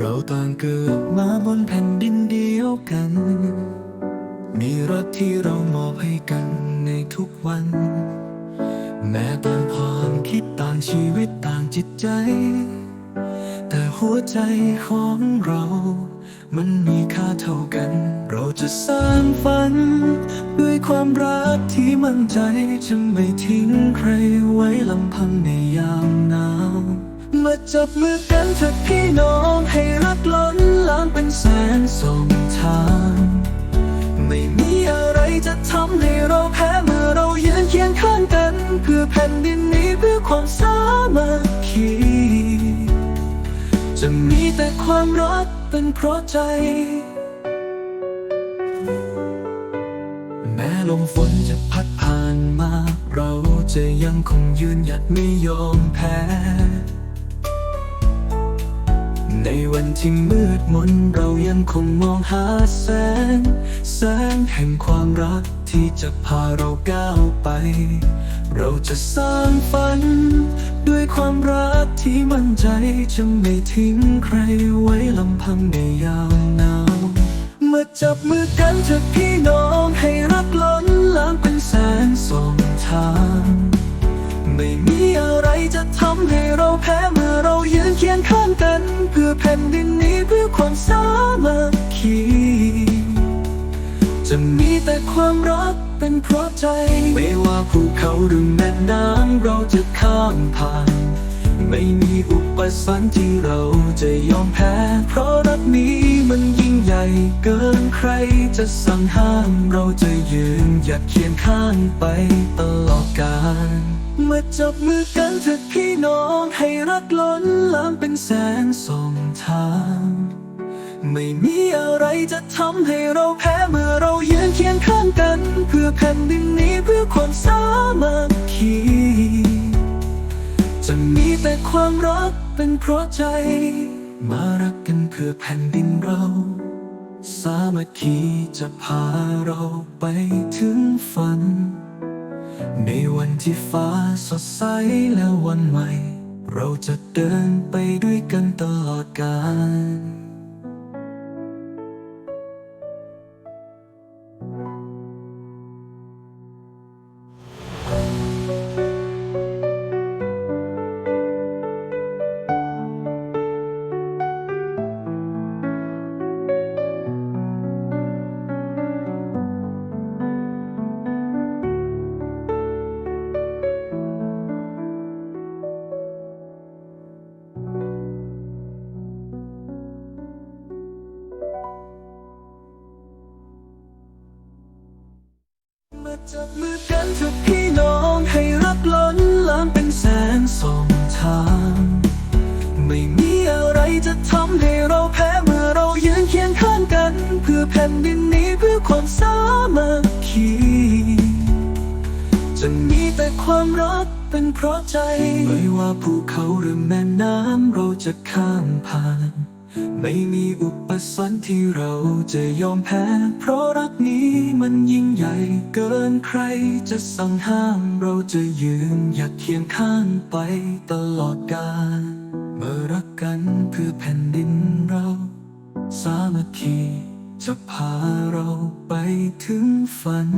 เราต่างเกิดมาบนแผ่นดินเดียวกัน มีรักที่เรามอบให้กันในทุกวัน แม้ต่างความคิดต่างชีวิตต่างจิตใจ แต่หัวใจของเรา มันมีค่าเท่ากัน เราจะสร้างฝัน ด้วยความรักที่มั่นใจจะไม่ทิ้งใครไว้ลำพังในยามหนาว มาจับมือกันเถิดพี่น้อง ความสามัคคี จะมีแต่ความรักเป็นเพราะใจ แม้ลมฝนจะพัดผ่านมา เราจะยังคงยืนหยัดไม่ยอมแพ้ ในวันที่มืดมนเรายังคงมองหาแสง แสงแห่งความรัก ที่จะพาเราก้าวไป เราจะสร้างฝัน ด้วยความรักที่มั่นใจจะไม่ทิ้งใครไว้ลำพังในยามหนาวมาจับมือกันเถอะพี่น้องให้รักล้น ความรักเป็นเพราะใจ ไม่ว่าภูเขาหรือแม่น้ำเราจะข้ามผ่าน ไม่มีอุปสรรคที่เราจะยอมแพ้ เพราะรักนี้มันยิ่งใหญ่เกินใครจะสั่งห้ามเราจะยืนหยัดเคียงข้างไปตลอดกาลมาจับมือกันเถิดพี่น้องให้รักล้นล้างเป็นแสงส่องทาง ไม่มีอะไรจะทำให้เราแพ้เมื่อเรายืนเคียงข้างกัน เพื่อแผ่นดินนี้เพื่อความสามัคคีจะมีแต่ความรักเป็นเพราะใจ มารักกันเพื่อแผ่นดินเรา สามัคคีจะพาเราไปถึงฝัน ในวันที่ฟ้าสดใสและวันใหม่ เราจะเดินไปด้วยกันตลอดกาล จับมือกันเถอะพี่น้องให้รักล้นล้างเป็นแสงส่องทาง ไม่มีอะไรจะทำให้เราแพ้เมื่อเรายืนเคียงข้างกัน เพื่อแผ่นดินนี้เพื่อความสามัคคีจะมีแต่ความรักเป็นเพราะใจ ไม่ว่าภูเขาหรือแม่น้ำเราจะข้ามผ่าน ไม่มีอุปสรรคที่เราจะยอมแพ้ เพราะรักนี้มันยิ่งใหญ่เกินใครจะสั่งห้ามเราจะยืนหยัดเคียงข้างไปตลอดกาลเมื่อรักกันเพื่อแผ่นดินเรา สามัคคีจะพาเราไปถึงฝัน